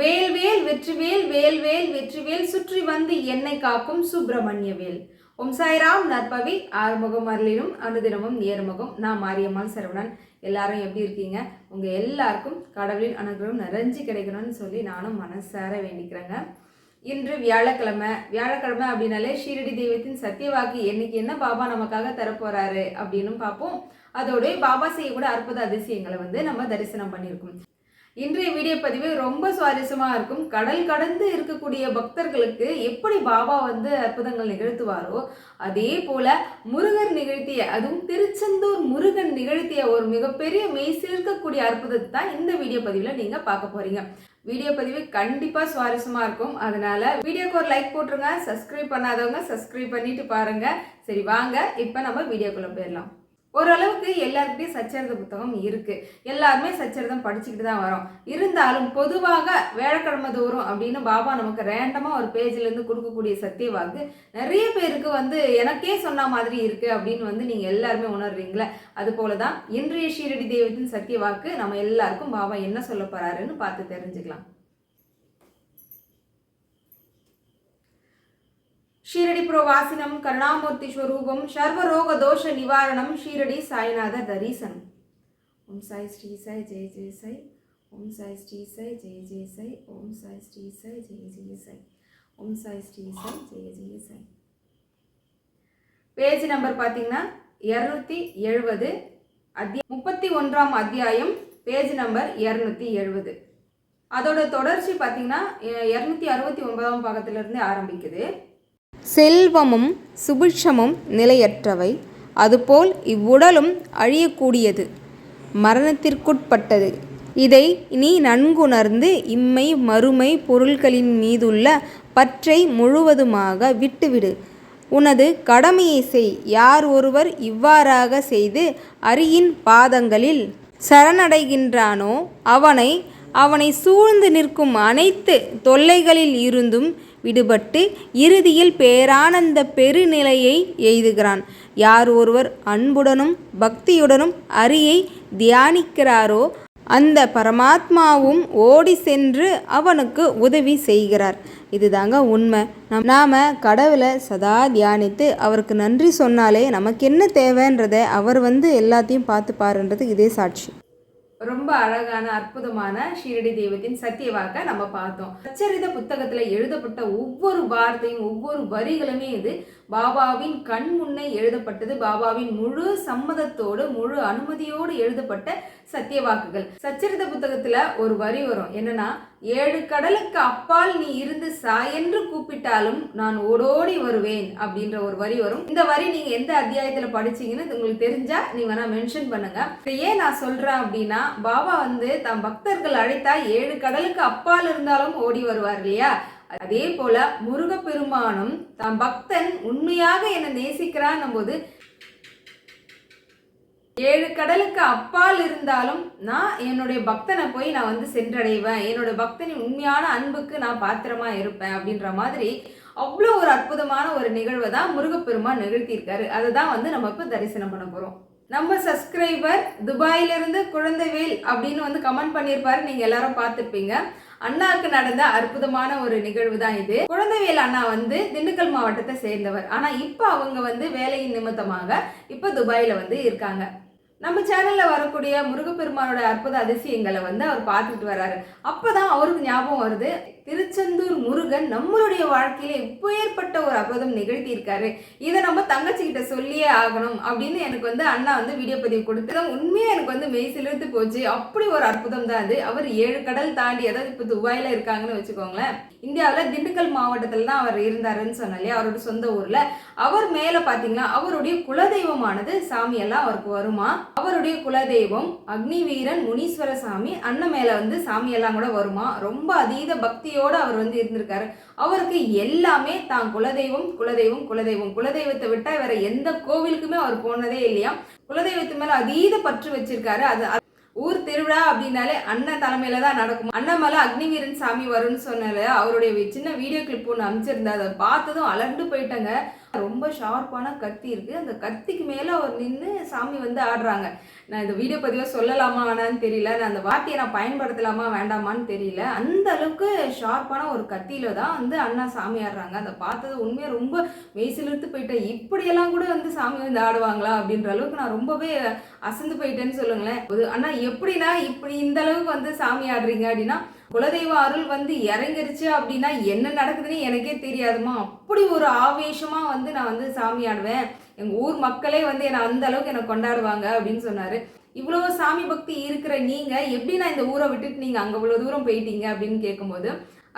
வேல்வேல் வெற்றிவேல் வேல்வேல் வெற்றிவேல் சுற்றி வந்து என்னை காக்கும் சுப்பிரமணிய வேல் ஓம் சாய்ராம் நற்பவி ஆறுமுகம் அருளினும் அனுதினமும் நேர்முகம். நான் மாரியம்மாள் சரவணன். எல்லாரும் எப்படி இருக்கீங்க? உங்கள் எல்லாருக்கும் கடவுளின் அனுகிரகம் நிறைஞ்சு கிடைக்கணும்னு சொல்லி நானும் மனசார வேண்டிக்கிறேங்க. இன்று வியாழக்கிழமை. வியாழக்கிழமை அப்படின்னாலே ஷீரடி தெய்வத்தின் சத்தியவாக்கு என்னைக்கு என்ன பாபா நமக்காக தரப்போறாரு அப்படின்னு பார்ப்போம். அதோடய பாபா செய்யக்கூட அற்புத அதிசயங்களை வந்து நம்ம தரிசனம் பண்ணியிருக்கோம். இன்றைய வீடியோ பதிவு ரொம்ப சுவாரஸ்யமாக இருக்கும். கடல் கடந்து இருக்கக்கூடிய பக்தர்களுக்கு எப்படி பாபா வந்து அற்புதங்கள் நிகழ்த்துவாரோ அதே போல முருகர் நிகழ்த்திய அதுவும் திருச்செந்தூர் முருகன் நிகழ்த்திய ஒரு மிகப்பெரிய மெய் சேர்க்கக்கூடிய அற்புதத்தை தான் இந்த வீடியோ பதிவில் நீங்கள் பார்க்க போறீங்க. வீடியோ பதிவு கண்டிப்பாக சுவாரஸ்யமாக இருக்கும். அதனால வீடியோக்கு ஒரு லைக் போட்டுருங்க. சப்ஸ்கிரைப் பண்ணாதவங்க சப்ஸ்கிரைப் பண்ணிட்டு பாருங்க. சரி வாங்க. இப்போ நம்ம வீடியோக்குள்ள போயிடலாம். ஓரளவுக்கு எல்லாருக்கிட்டையும் சச்சரித புத்தகம் இருக்குது எல்லாருமே சச்சரிதம் படிச்சுக்கிட்டு தான் வரோம். இருந்தாலும் பொதுவாக வேலைக்கிழமை தோறும் அப்படின்னு பாபா நமக்கு ரேண்டமாக ஒரு பேஜ்லேருந்து கொடுக்கக்கூடிய சத்திய வாக்கு நிறைய பேருக்கு வந்து எனக்கே சொன்ன மாதிரி இருக்குது அப்படின்னு வந்து நீங்கள் எல்லாருமே உணர்றீங்களே. அது போல தான் இன்றைய ஷீரடி தெய்வத்தின் சத்தியவாக்கு நம்ம எல்லாருக்கும் பாபா என்ன சொல்ல போகிறாருன்னு பார்த்து தெரிஞ்சுக்கலாம். ஷீரடி புரோவாசினம் கருணாமூர்த்தி ஸ்வரூபம் சர்வரோக தோஷ நிவாரணம் ஷீரடி சாய்நாத தரிசனம். ஓம் சாய் ஸ்ரீ சாய் ஜெய ஜெய சை ஓம் சாய் ஸ்ரீ சாய் ஜெய ஜெய சை ஓம் சாய் ஸ்ரீ சாய் ஜெய ஜெய சாய். ஓம் சாய் ஸ்ரீ சாய் ஜெய ஜெய சாய். பேஜ் நம்பர் பார்த்தீங்கன்னா இரநூத்தி எழுபது அத்தியா முப்பத்தி ஒன்றாம் அத்தியாயம் பேஜ் நம்பர் இரநூத்தி எழுபது அதோட தொடர்ச்சி பார்த்தீங்கன்னா இரநூத்தி அறுபத்தி ஒன்பதாம் பாகத்திலிருந்து ஆரம்பிக்குது. செல்வமும் சுபிட்சமும் நிலையற்றவை. அதுபோல் இவ்வுடலும் அழியக்கூடியது மரணத்திற்குட்பட்டது. இதை நீ நன்குணர்ந்து இம்மை மறுமை பொருள்களின் மீதுள்ள பற்றை முழுவதுமாக விட்டுவிடு. உனது கடமையை செய். யார் ஒருவர் இவ்வாறாக செய்து அரியின் பாதங்களில் சரணடைகின்றானோ அவனை அவனை சூழ்ந்து நிற்கும் அனைத்து தொல்லைகளில் இருந்தும் விடுபட்டு இறுதியில் பேரானந்த பெருநிலையை எய்துகிறான். யார் ஒருவர் அன்புடனும் பக்தியுடனும் அரியை தியானிக்கிறாரோ அந்த பரமாத்மாவும் ஓடி சென்று அவனுக்கு உதவி செய்கிறார். இதுதாங்க உண்மை. நம் நாம் கடவுளை சதா தியானித்து அவருக்கு நன்றி சொன்னாலே நமக்கு என்ன தேவைன்றதை அவர் வந்து எல்லாத்தையும் பார்த்துப்பாருன்றது இதே சாட்சி. ரொம்ப அழகான அற்புதமான ஷீரடி தெய்வத்தின் சத்தியவாக்க நம்ம பார்த்தோம். சச்சரித புத்தகத்தில் எழுதப்பட்ட ஒவ்வொரு வார்த்தையும் ஒவ்வொரு வரிகளுமே இது பாபாவின் கண் முன்னே எழுதப்பட்டது. பாபாவின் முழு சம்மதத்தோடு முழு அனுமதியோடு எழுதப்பட்ட சத்தியவாக்குகள். சச்சரித புத்தகத்துல ஒரு வரி வரும். என்னன்னா ஏழு கடலுக்கு அப்பால் நீ இருந்து சாயென்று கூப்பிட்டாலும் நான் ஓடோடி வருவேன் அப்படின்ற ஒரு வரி வரும். இந்த வரி நீங்க எந்த அத்தியாயத்துல படிச்சீங்கன்னு உங்களுக்கு தெரிஞ்சா நீ வேணா மென்ஷன் பண்ணுங்க. ஏன் நான் சொல்றேன் அப்படின்னா பாபா வந்து தம் பக்தர்கள் அழைத்தா ஏழு கடலுக்கு அப்பால் இருந்தாலும் ஓடி வருவார் இல்லையா? அதே போல முருகப்பெருமானும் தம் பக்தன் உண்மையாக என்னை நேசிக்கிறான் போது ஏழு கடலுக்கு அப்பால் இருந்தாலும் நான் என்னுடைய பக்தனை போய் நான் வந்து சென்றடைவேன். என்னோட பக்தனின் உண்மையான அன்புக்கு நான் பாத்திரமா இருப்பேன் அப்படின்ற மாதிரி அவ்வளோ ஒரு அற்புதமான ஒரு நிகழ்வை தான் முருகப்பெருமான் நிகழ்த்தியிருக்காரு. அதை தான் வந்து நம்ம இப்போ தரிசனம் பண்ண போகிறோம் நம்ம சப்ஸ்கிரைபர் துபாயிலிருந்து குழந்தைவேல் அப்படின்னு வந்து கமெண்ட் பண்ணியிருப்பாரு. நீங்கள் எல்லாரும் பார்த்துருப்பீங்க. அண்ணாவுக்கு நடந்த அற்புதமான ஒரு நிகழ்வு தான் இது. குழந்தைவேல் அண்ணா வந்து திண்டுக்கல் மாவட்டத்தை சேர்ந்தவர். ஆனா இப்போ அவங்க வந்து வேலையின் நிமித்தமாக இப்போ துபாயில வந்து இருக்காங்க. நம்ம சேனல்ல வரக்கூடிய முருகப்பெருமானோட அற்புத அதிசயங்களை வந்து அவர் பார்த்துட்டு வர்றாரு. அப்பதான் அவருக்கு ஞாபகம் வருது திருச்செந்தூர் முருகன் நம்மளுடைய வாழ்க்கையில இப்போ ஏற்பட்ட ஒரு அற்புதம் நிகழ்த்தியிருக்காரு. இதை நம்ம தங்கச்சி கிட்ட சொல்லியே ஆகணும் அப்படின்னு எனக்கு வந்து அண்ணா வந்து வீடியோ பதிவு கொடுத்து உண்மையா எனக்கு வந்து மெய் சிலிர்த்து போச்சு. அப்படி ஒரு அற்புதம் தான் அது. அவர் ஏழு கடல் தாண்டி அதாவது இப்போ துபாயில இருக்காங்கன்னு வச்சுக்கோங்களேன். இந்தியாவில் திண்டுக்கல் மாவட்டத்தில் தான் அவர் இருந்தாருன்னு சொன்னாலே அவரோட சொந்த ஊர்ல. அவர் மேல பாத்தீங்கன்னா அவருடைய குலதெய்வமானது சாமியெல்லாம் அவருக்கு வருமா? அவருடைய குலதெய்வம் அக்னி வீரன் முனீஸ்வர சாமி அண்ணன் மேல வந்து சாமியெல்லாம் கூட வருமா? ரொம்ப அதீத பக்தி பக்தியோடு அவர் வந்து இருந்திருக்காரு. அவருக்கு எல்லாமே தான் குலதெய்வம் குலதெய்வம் குலதெய்வம். குலதெய்வத்தை விட்டா வேற எந்த கோவிலுக்குமே அவர் போனதே இல்லையா? குலதெய்வத்து மேல அதீத பற்று வச்சிருக்காரு. அது ஊர் திருவிழா அப்படின்னாலே அண்ணன் தலைமையில தான் நடக்கும். அண்ணன் மேல அக்னிவீரன் சாமி வரும்னு சொன்னால அவருடைய சின்ன வீடியோ கிளிப் ஒன்று அமைச்சிருந்தா அதை பார்த்ததும் அலர்ந்து போயிட்டாங்க. ரொம்ப ஷார்ப்பான கத்தி இருக்குது அந்த கத்திக்கு மேலே அவர் நின்று சாமி வந்து ஆடுறாங்க. நான் இந்த வீடியோ பதிவாக சொல்லலாமா வேணான்னு தெரியல. நான் அந்த வார்த்தையை நான் பயன்படுத்தலாமா வேண்டாமான்னு தெரியல. அந்த அளவுக்கு ஷார்ப்பான ஒரு கத்தியில் தான் வந்து அண்ணா சாமி ஆடுறாங்க. அதை பார்த்தது உண்மையாக ரொம்ப மெய்சிலிருத்து போயிட்டேன் இப்படியெல்லாம் கூட வந்து சாமி வந்து ஆடுவாங்களா? அப்படின்ற அளவுக்கு நான் ரொம்பவே அசந்து போயிட்டேன்னு சொல்லுங்களேன். ஒரு அண்ணா எப்படின்னா இப்படி இந்த அளவுக்கு வந்து சாமி ஆடுறீங்க? அப்படின்னா குலதெய்வ அருள் வந்து இறங்கிருச்சு அப்படின்னா என்ன நடக்குதுன்னு எனக்கே தெரியாதுமா அப்படி ஒரு ஆவேசமா வந்து நான் வந்து சாமி ஆடுவேன். எங்க ஊர் மக்களே வந்து என்னை அந்த அளவுக்கு என்னை கொண்டாடுவாங்க அப்படின்னு சொன்னாரு. இவ்வளவு சாமி பக்தி இருக்கிற நீங்க எப்படி நான் இந்த ஊரை விட்டுட்டு நீங்க அங்க இவ்வளவு தூரம் போயிட்டீங்க அப்படின்னு கேட்கும்போது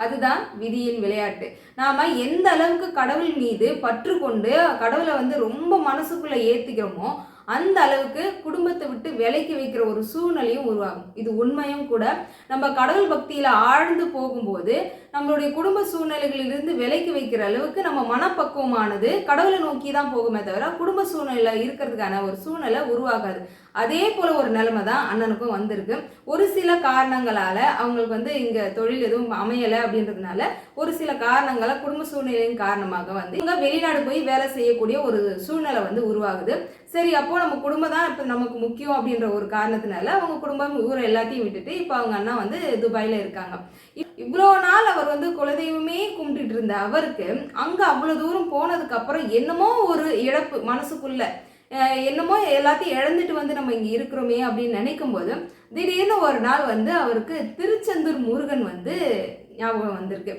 அதுதான் விதியின் விளையாட்டு. நாம எந்த அளவுக்கு கடவுள் மீது பற்று கொண்டு கடவுளை வந்து ரொம்ப மனசுக்குள்ள ஏற்றிக்கிறோமோ அந்த அளவுக்கு குடும்பத்தை விட்டு விலைக்கு வைக்கிற ஒரு சூழ்நிலையும் உருவாகும். இது உண்மையும் கூட. நம்ம கடவுள் பக்தியில் ஆழ்ந்து போகும்போது நம்மளுடைய குடும்ப சூழ்நிலைகளிலிருந்து விலைக்கு வைக்கிற அளவுக்கு நம்ம மனப்பக்குவமானது கடவுளை நோக்கி தான் போகுமே தவிர குடும்ப சூழ்நிலை இருக்கிறதுக்கான ஒரு சூழ்நிலை உருவாகாது. அதே போல ஒரு நிலைமை தான் அண்ணனுக்கும் வந்திருக்கு. ஒரு சில காரணங்களால அவங்களுக்கு வந்து இங்க தொழில் எதுவும் அமையலை அப்படின்றதுனால ஒரு சில காரணங்களால் குடும்ப சூழ்நிலையின் காரணமாக வந்து இங்கே வெளிநாடு போய் வேலை செய்யக்கூடிய ஒரு சூழ்நிலை வந்து உருவாகுது. சரி அப்போ நம்ம குடும்பம் தான் இப்போ நமக்கு முக்கியம் அப்படின்ற ஒரு காரணத்தினால அவங்க குடும்பம் ஊரை எல்லாத்தையும் விட்டுட்டு இப்போ அவங்க அண்ணா வந்து துபாயில இருக்காங்க. இவ்வளோ நாள் அவர் வந்து குலதெய்வமே கும்பிட்டுட்டு இருந்த அவருக்கு அங்க அவ்வளோ தூரம் போனதுக்கு அப்புறம் என்னமோ ஒரு இழப்பு மனசுக்குள்ள. என்னமோ எல்லாத்தையும் இழந்துட்டு வந்து நம்ம இங்கே இருக்கிறோமே அப்படின்னு நினைக்கும் போது திடீர்னு ஒரு நாள் வந்து அவருக்கு திருச்செந்தூர் முருகன் வந்து ஞாபகம் வந்திருக்கு.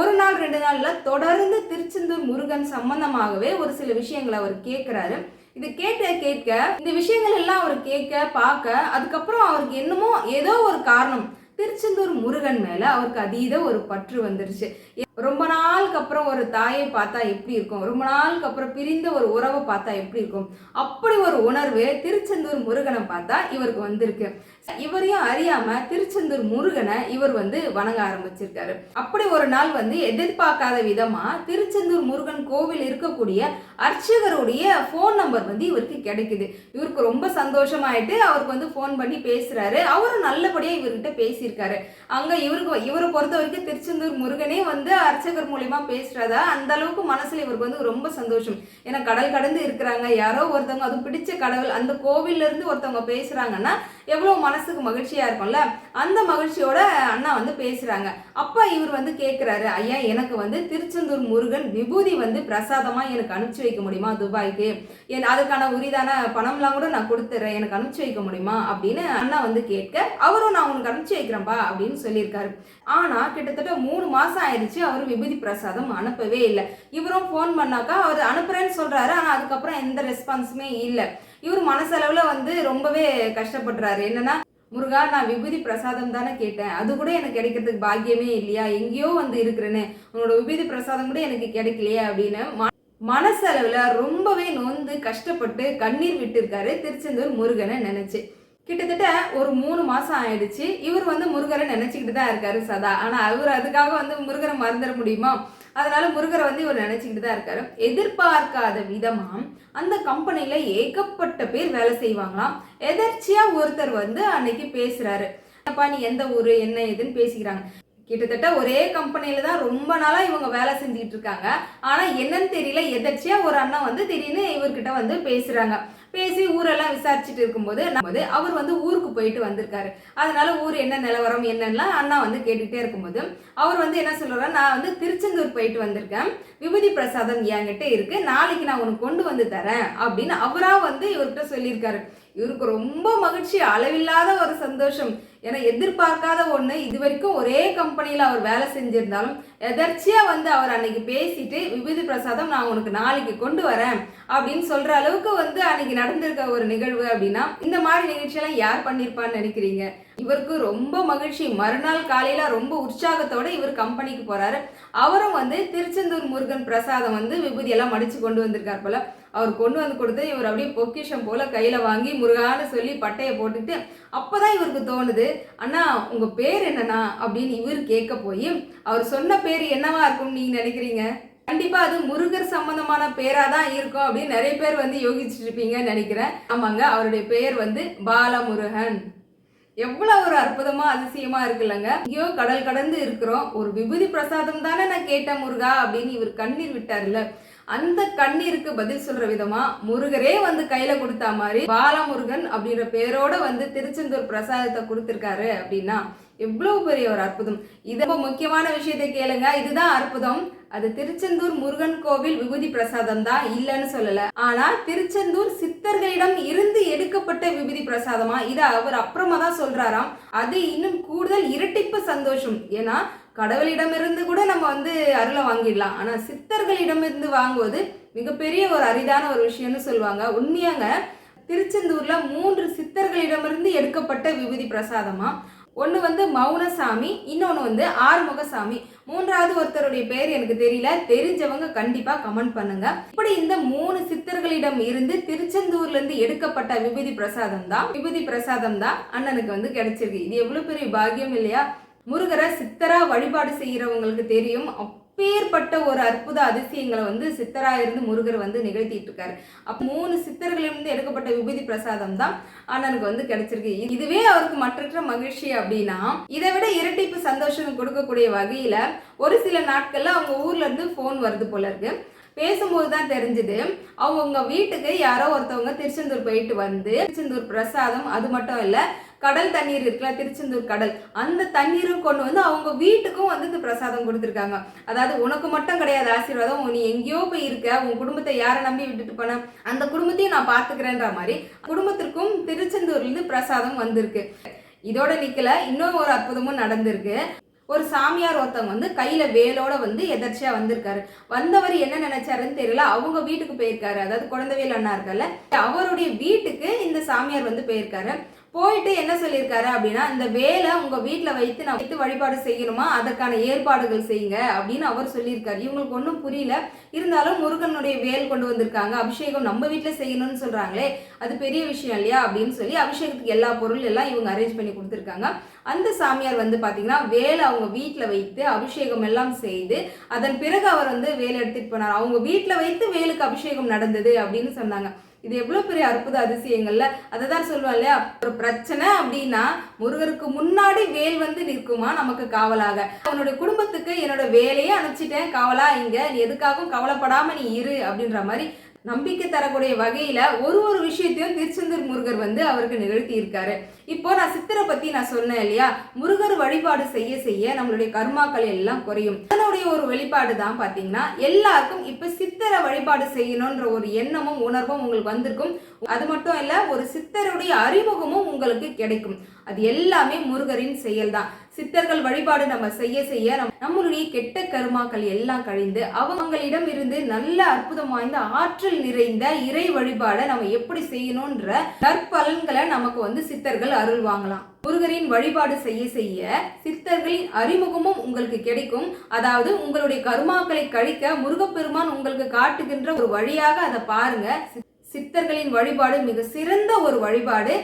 ஒரு நாள் ரெண்டு நாளில் தொடர்ந்து திருச்செந்தூர் முருகன் சம்பந்தமாகவே ஒரு சில விஷயங்களை அவர் கேட்குறாரு இது கேட்க கேட்க இந்த விஷயங்கள் எல்லாம் அவர் கேட்க பார்க்க அதுக்கப்புறம் அவருக்கு என்னமோ ஏதோ ஒரு காரணம். திருச்செந்தூர் முருகன் மேலே அவருக்கு அதீத ஒரு பற்று வந்துருச்சு. ரொம்ப நாளுக்கு அப்புறம் ஒரு தாயை பார்த்தா எப்படி இருக்கும்? ரொம்ப நாளுக்கு அப்புறம் பிரிந்த ஒரு உறவை பார்த்தா எப்படி இருக்கும்? அப்படி ஒரு உணர்வு திருச்செந்தூர் முருகனை பார்த்தா இவருக்கு வந்திருக்கு. இவரையும் அறியாம திருச்செந்தூர் முருகனை இவர் வந்து வணங்க ஆரம்பிச்சிருக்காரு. அப்படி ஒரு நாள் வந்து எதிர்பார்க்காத விதமா திருச்செந்தூர் முருகன் கோவில் இருக்கக்கூடிய அர்ச்சகருடைய ஃபோன் நம்பர் வந்து இவருக்கு கிடைக்குது. இவருக்கு ரொம்ப சந்தோஷமாயிட்டு அவருக்கு வந்து ஃபோன் பண்ணி பேசுறாரு. அவரும் நல்லபடியா இவர்கிட்ட பேசியிருக்காரு. அங்க இவருக்கு இவரை பொறுத்த வரைக்கும் திருச்செந்தூர் முருகனே வந்து அர்ச்சகர் மூலியமா பேசுறதா அந்த அளவுக்கு மனசுல இவருக்கு வந்து ரொம்ப சந்தோஷம். ஏன்னா கடல் கடந்து இருக்கிறாங்க. யாரோ ஒருத்தவங்க அதுவும் பிடிச்ச கடவுள் அந்த கோவில்ல இருந்து ஒருத்தவங்க பேசுறாங்கன்னா எவ்வளவு மனசுக்கு மகிழ்ச்சியா இருக்கும்ல? அந்த மகிழ்ச்சியோட அண்ணா வந்து பேசுறாங்க. அப்பா இவர் வந்து கேட்கிறாரு ஐயா எனக்கு வந்து திருச்செந்தூர் முருகன் விபூதி வந்து பிரசாதமா எனக்கு அனுப்பிச்சு வைக்க முடியுமா துபாய்க்கு? என் அதுக்கான உரிதான பணம்லாம் கூட நான் கொடுத்துறேன். எனக்கு அனுப்பிச்சு வைக்க முடியுமா? அப்படின்னு அண்ணா வந்து கேட்க அவரும் நான் உனக்கு அனுப்பிச்சு வைக்கிறேன்ப்பா அப்படின்னு சொல்லியிருக்காரு. ஆனா கிட்டத்தட்ட மூணு மாசம் ஆயிடுச்சு அவர் விபூதி பிரசாதம் அனுப்பவே இல்லை. இவரும் ஃபோன் பண்ணாக்கா அவர் அனுப்புறேன்னு சொல்கிறாரு ஆனால் அதுக்கப்புறம் எந்த ரெஸ்பான்ஸுமே இல்லை. இவர் மனசளவில் வந்து ரொம்பவே கஷ்டப்படுறாரு. என்னன்னா முருகா நான் விபூதி பிரசாதம் தானே கேட்டேன். அது கூட எனக்கு கிடைக்கிறதுக்கு பாக்கியமே இல்லையா? எங்கேயோ வந்து இருக்கிறேன்னு உன்னோட விபூதி பிரசாதம் கூட எனக்கு கிடைக்கலையே அப்படின்னு மனசளவில் ரொம்பவே நொந்து கஷ்டப்பட்டு கண்ணீர் விட்டுருக்காரு திருச்செந்தூர் முருகனை நினைச்சு. கிட்டத்தட்ட ஒரு மூணு மாசம் ஆயிடுச்சு. இவர் வந்து முருகரை நினைச்சுக்கிட்டு தான் இருக்காரு சதா. ஆனா அவர் அதுக்காக வந்து முருகரை மறந்துட முடியுமா? அதனால முருகரை வந்து இவர் நினைச்சுக்கிட்டு தான் இருக்காரு. எதிர்பார்க்காத விதமா அந்த கம்பெனில ஏகப்பட்ட பேர் வேலை செய்வாங்களாம். எதர்ச்சியா ஒருத்தர் வந்து அன்னைக்கு பேசுறாரு. அப்பா நீ எந்த ஊரு? என்ன ஏதுன்னு பேசிக்கிறாங்க. கிட்டத்தட்ட ஒரே கம்பெனியில தான் ரொம்ப நாளா இவங்க வேலை செஞ்சுக்கிட்டு இருக்காங்க. ஆனா என்னன்னு தெரியல. எதர்ச்சியா ஒரு அண்ணா வந்து திடீர்னு இவர்கிட்ட வந்து பேசுறாங்க. பேசி ஊரெல்லாம் விசாரிச்சுட்டு இருக்கும்போது நம்ம வந்து அவர் வந்து ஊருக்கு போயிட்டு வந்திருக்காரு. அதனால ஊர் என்ன நிலவரம் என்னெல்லாம் அண்ணா வந்து கேட்டுக்கிட்டே இருக்கும்போது அவர் வந்து என்ன சொல்றாரு நான் வந்து திருச்செந்தூர் போயிட்டு வந்திருக்கேன். விபூதி பிரசாதம் என்கிட்ட இருக்கு. நாளைக்கு நான் உனக்கு கொண்டு வந்து தரேன் அப்படின்னு அவராக வந்து இவர்கிட்ட சொல்லியிருக்காரு. இவருக்கு ரொம்ப மகிழ்ச்சி அளவில்லாத ஒரு சந்தோஷம். ஏன்னா எதிர்பார்க்காத ஒன்று இது வரைக்கும் ஒரே கம்பெனியில் அவர் வேலை செஞ்சிருந்தாலும் எதர்ச்சியாக வந்து அவர் அன்னைக்கு பேசிட்டு விபூதி பிரசாதம் நான் உனக்கு நாளைக்கு கொண்டு வரேன் அப்படின்னு சொல்கிற அளவுக்கு வந்து அன்னைக்கு நடந்திருக்க ஒரு நிகழ்வு அப்படின்னா இந்த மாதிரி நிகழ்ச்சியெல்லாம் யார் பண்ணியிருப்பான்னு நினைக்கிறீங்க? இவருக்கு ரொம்ப மகிழ்ச்சி. மறுநாள் காலையில் ரொம்ப உற்சாகத்தோடு இவர் கம்பெனிக்கு போகிறாரு அவரும் வந்து திருச்செந்தூர் முருகன் பிரசாதம் வந்து விபூதியெல்லாம் மடித்து கொண்டு வந்திருக்கார் போல. அவர் கொண்டு வந்து கொடுத்து இவர் அப்படியே பொக்கிஷம் போல கையில் வாங்கி முருகான்னு சொல்லி பட்டையை போட்டுட்டு அப்பதான் இவருக்கு தோணுது அண்ணா உங்கள் பேர் என்னண்ணா? அப்படின்னு இவர் கேட்க போய் அவர் சொன்ன பேர் என்னவா இருக்கும்னு நீங்கள் நினைக்கிறீங்க? கண்டிப்பாக அது முருகர் சம்பந்தமான பேராக தான் இருக்கும் அப்படின்னு நிறைய பேர் வந்து யோகிச்சுட்டு இருப்பீங்கன்னு நினைக்கிறேன். ஆமாங்க அவருடைய பெயர் வந்து பாலமுருகன். எவ்வளோ ஒரு அற்புதமாக அதிசயமாக இருக்குல்லங்க. ஐயோ கடல் கடந்து இருக்கிறோம். ஒரு விபூதி பிரசாதம் தானே நான் கேட்டேன் முருகா அப்படின்னு இவர் கண்ணீர் விட்டார்ல. அந்த கண்ணீருக்கு பதில் சொல்ற விதமா முருகரே வந்து கையில கொடுத்தா மாதிரி பாலமுருகன் அப்படின்ற பேரோட வந்து திருச்செந்தூர் பிரசாதத்தை கொடுத்திருக்காரு அப்படின்னா எவ்வளவு பெரிய ஒரு அற்புதம். இது முக்கியமான விஷயத்தை கேளுங்க. இதுதான் அற்புதம். அது திருச்செந்தூர் முருகன் கோவில் விபூதி பிரசாதம் தான் இல்லைன்னு சொல்லல. ஆனா திருச்செந்தூர் சித்தர்களிடம் இருந்து எடுக்கப்பட்ட விபூதி பிரசாதமா? இதை அவர் அப்புறமா தான் சொல்றாராம். அது இன்னும் கூடுதல் இரட்டிப்பு சந்தோஷம். ஏன்னா கடவுளிடமிருந்து கூட நம்ம வந்து அருளை வாங்கிடலாம். ஆனால் சித்தர்களிடமிருந்து வாங்குவது மிகப்பெரிய ஒரு அரிதான ஒரு விஷயம்னு சொல்லுவாங்க. உண்மையாங்க திருச்செந்தூரில் மூன்று சித்தர்களிடமிருந்து எடுக்கப்பட்ட விபூதி பிரசாதமா? ஒன்று வந்து மௌனசாமி இன்னொன்று வந்து ஆறுமுகசாமி. மூன்றாவது ஒருத்தருடைய பேர் எனக்கு தெரியல. தெரிஞ்சவங்க கண்டிப்பாக கமெண்ட் பண்ணுங்க. இப்படி இந்த மூணு சித்தர்களிடம் இருந்து திருச்செந்தூர்லேருந்து எடுக்கப்பட்ட விபூதி பிரசாதம் தான். விபூதி பிரசாதம் தான் அண்ணனுக்கு வந்து கிடைச்சிருக்கு. இது எவ்வளோ பெரிய பாக்கியம் இல்லையா? முருகரை சித்தரா வழிபாடு செய்கிறவங்களுக்கு தெரியும். அப்பேற்பட்ட ஒரு அற்புத அதிசயங்களை வந்து சித்தரா இருந்து முருகர் வந்து நிகழ்த்திட்டு இருக்காரு. அப்ப மூணு சித்தர்களிலிருந்து எடுக்கப்பட்ட விபூதி பிரசாதம் தான் அண்ணனுக்கு வந்து கிடைச்சிருக்கு. இதுவே அவருக்கு மற்ற மகிழ்ச்சி அப்படின்னா இதை விட இரட்டிப்பு சந்தோஷம் கொடுக்கக்கூடிய வகையில ஒரு சில நாட்கள்ல அவங்க ஊர்ல இருந்து ஃபோன் வருது போல இருக்கு. பேசும்போது தான் தெரிஞ்சுது. அவங்க வீட்டுக்கு யாரோ ஒருத்தவங்க திருச்செந்தூர் போயிட்டு வந்து திருச்செந்தூர் பிரசாதம் அது மட்டும் இல்லை கடல் தண்ணீர் இருக்குல்ல திருச்செந்தூர் கடல். அந்த தண்ணீரும் கொண்டு வந்து அவங்க வீட்டுக்கும் வந்து இந்த பிரசாதம் கொடுத்துருக்காங்க. அதாவது உனக்கு மட்டும் கிடையாது ஆசீர்வாதம். நீ எங்கேயோ போய் இருக்க உன் குடும்பத்தை யாரை நம்பி விட்டுட்டு போன அந்த குடும்பத்தையும் நான் பார்த்துக்கிறேன்ற மாதிரி குடும்பத்திற்கும் திருச்செந்தூர்லேருந்து பிரசாதம் வந்திருக்கு. இதோட நிக்கல இன்னும் ஒரு அற்புதமும் நடந்திருக்கு. ஒரு சாமியார் ஒருத்தவங்க வந்து கையில வேலோட வந்து எதர்ச்சியா வந்திருக்காரு. வந்தவர் என்ன நினைச்சாருன்னு தெரியல. அவங்க வீட்டுக்கு போயிருக்காரு. அதாவது குழந்தைவேல் அண்ணா இருக்கல அவருடைய வீட்டுக்கு இந்த சாமியார் வந்து போயிருக்காரு. போயிட்டு என்ன சொல்லியிருக்காரு அப்படின்னா இந்த வேலை உங்க வீட்டில் வைத்து நான் வைத்து வழிபாடு செய்யணுமா? அதற்கான ஏற்பாடுகள் செய்யுங்க அப்படின்னு அவர் சொல்லியிருக்காரு. இவங்களுக்கு ஒன்றும் புரியல. இருந்தாலும் முருகனுடைய வேல் கொண்டு வந்திருக்காங்க. அபிஷேகம் நம்ம வீட்டில் செய்யணும்னு சொல்றாங்களே அது பெரிய விஷயம் இல்லையா அப்படின்னு சொல்லி அபிஷேகத்துக்கு எல்லா பொருள் எல்லாம் இவங்க அரேஞ்ச் பண்ணி கொடுத்துருக்காங்க. அந்த சாமியார் வந்து பார்த்தீங்கன்னா வேலை அவங்க வீட்டில் வைத்து அபிஷேகம் எல்லாம் செய்து அதன் பிறகு அவர் வந்து வேலை எடுத்துட்டு போனார். அவங்க வீட்டில் வைத்து வேலுக்கு அபிஷேகம் நடந்தது அப்படின்னு சொன்னாங்க. இது எவ்வளவு பெரிய அற்புத அதிசயங்கள்ல? அதை தான் சொல்லுவோம் இல்லையா? ஒரு பிரச்சனை அப்படின்னா முருகருக்கு முன்னாடி வேல் வந்து நிற்குமா நமக்கு காவலாக? அவனுடைய குடும்பத்துக்கு என்னோட வேலையே அனுப்பிச்சிட்டேன் காவலா இங்க. நீ எதுக்காகவும் கவலைப்படாம நீ இரு அப்படின்ற மாதிரி நம்பிக்கை தரக்கூடிய வகையில் ஒரு ஒரு விஷயத்தையும் திருச்செந்தூர் முருகர் வந்து அவருக்கு நிகழ்த்தி இருக்காரு இப்போ நான் சித்தரை பற்றி நான் சொன்னேன் இல்லையா? முருகர் வழிபாடு செய்ய செய்ய நம்மளுடைய கர்மாக்கள் எல்லாம் குறையும். அதனுடைய ஒரு வெளிப்பாடு தான் பார்த்தீங்கன்னா எல்லாருக்கும் இப்போ சித்தரை வழிபாடு செய்யணுன்ற ஒரு எண்ணமும் உணர்வும் உங்களுக்கு வந்திருக்கும். அது மட்டும் இல்லை ஒரு சித்தருடைய அறிமுகமும் உங்களுக்கு கிடைக்கும். அது எல்லாமே முருகரின் செயல் தான் சித்தர்கள் வழிபாடு நம்ம செய்ய செய்ய நம்- நம்மளுடைய கெட்ட கருமாக்கள் எல்லாம் கழிந்து அவங்களிடம் இருந்து நல்ல அற்புதம் வாய்ந்த ஆற்றல் நிறைந்த இறை வழிபாடை நம்ம எப்படி செய்யணும்ன்ற நற்பலன்களை நமக்கு வந்து சித்தர்கள் அருள் வாங்கலாம் முருகரின் வழிபாடு செய்ய செய்ய சித்தர்களின் அறிமுகமும் உங்களுக்கு கிடைக்கும். அதாவது உங்களுடைய கருமாக்களை கழிக்க முருகப்பெருமான் உங்களுக்கு காட்டுகின்ற ஒரு வழியாக அதை பாருங்க. சித்தர்களின் வழிபாடு மிக சிறந்த ஒரு வழிபாடு.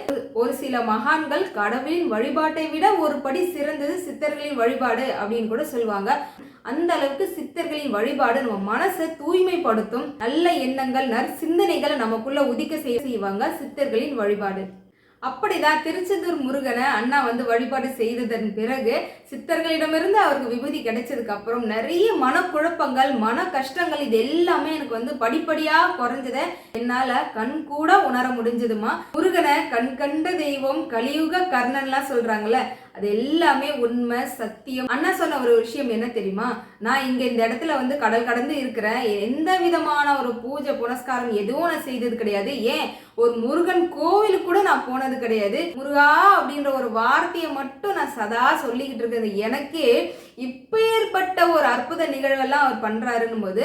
ஒரு சில மகான்கள் கடவுளின் வழிபாட்டை விட ஒரு படி சிறந்தது சித்தர்களின் வழிபாடு அப்படின்னு கூட சொல்லுவாங்க. அந்த அளவுக்கு சித்தர்களின் வழிபாடு நம்ம மனசை தூய்மைப்படுத்தும். நல்ல எண்ணங்கள் நற்சிந்தனைகளை நமக்குள்ள உதிக்க செய்ய செய்வாங்க சித்தர்களின் வழிபாடு. அப்படிதான் திருச்செந்தூர் முருகனை அண்ணா வந்து வழிபாடு செய்ததன் பிறகு சித்தர்களிடமிருந்து அவருக்கு விபூதி கிடைச்சதுக்கு அப்புறம் நிறைய மனக்குழப்பங்கள் மன கஷ்டங்கள் இது எல்லாமே எனக்கு வந்து படிப்படியா குறைஞ்சத என்னால கண் கூட உணர முடிஞ்சதுமா? முருகனை கண் கண்ட தெய்வம் கலியுக கர்ணன்லாம் சொல்றாங்கல்ல அது எல்லாமே உண்மை சத்தியம். அண்ணா சொன்ன ஒரு விஷயம் என்ன தெரியுமா? நான் இங்க இந்த இடத்துல வந்து கடல் கடந்து இருக்கிறேன். எந்த விதமான ஒரு பூஜை புனஸ்காரம் எதுவும் நான் செய்தது கிடையாது. ஏன்? ஒரு முருகன் கோவிலுக்கு கூட நான் போனது கிடையாது. முருகா அப்படின்ற ஒரு வார்த்தையை மட்டும் நான் சதா சொல்லிக்கிட்டு இருக்கிறது எனக்கே இப்பேற்பட்ட ஒரு அற்புத நிகழ்வெல்லாம் அவர் பண்றாருன்னும் போது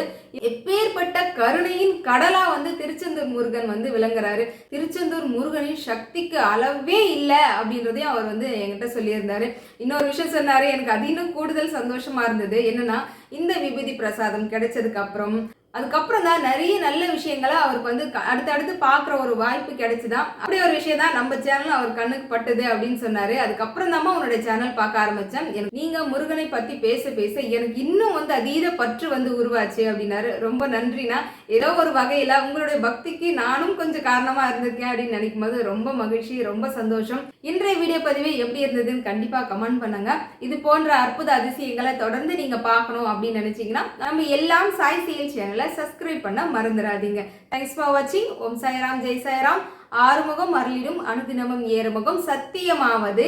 எப்பேற்பட்ட கருணையின் கடலா வந்து திருச்செந்தூர் முருகன் வந்து விளங்குறாரு. திருச்செந்தூர் முருகனின் சக்திக்கு அளவே இல்லை அப்படின்றதையும் அவர் வந்து என்கிட்ட சொல்லியிருந்தாரு. இன்னொரு விஷயம் சொன்னாரு எனக்கு அது இன்னும் கூடுதல் சந்தோஷமா இருந்தது. என்னன்னா இந்த விபூதி பிரசாதம் கிடைச்சதுக்கு அப்புறம் அதுக்கப்புறம் தான் நிறைய நல்ல விஷயங்களை அவருக்கு வந்து க- அடுத்தடுத்து பார்க்குற ஒரு வாய்ப்பு கிடைச்சிதான் அப்படி ஒரு விஷயம் தான் நம்ம சேனல் அவர் கண்ணுக்கு பட்டது அப்படின்னு சொன்னாரு. அதுக்கப்புறம் தான் உன்னோட சேனல் பார்க்க ஆரம்பித்தேன் எனக்கு நீங்கள் முருகனை பற்றி பேச பேச எனக்கு இன்னும் வந்து அதீத பற்று வந்து உருவாச்சு அப்படின்னாரு. ரொம்ப நன்றினா ஏதோ ஒரு வகையில் உங்களுடைய பக்திக்கு நானும் கொஞ்சம் காரணமாக இருந்திருக்கேன் அப்படின்னு நினைக்கும் போது ரொம்ப மகிழ்ச்சி ரொம்ப சந்தோஷம். இன்றைய வீடியோ பதிவு எப்படி இருந்ததுன்னு கண்டிப்பாக கமெண்ட் பண்ணுங்க. இது போன்ற அற்புத அதிசயங்களை தொடர்ந்து நீங்கள் பார்க்கணும் அப்படின்னு நினச்சிங்கன்னா நம்ம எல்லாம் சாய் செயல் சேனலை சேனலை சப்ஸ்கிரைப் பண்ண மறந்துடாதீங்க. தேங்க்ஸ் ஃபார் வாட்சிங் ஓம் சாய்ராம் ஜெய் சாய்ராம். ஆறுமுகம் அருளிடும் அனுதினமும் ஏறுமுகம் சத்தியமாவது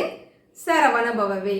சரவண பவவே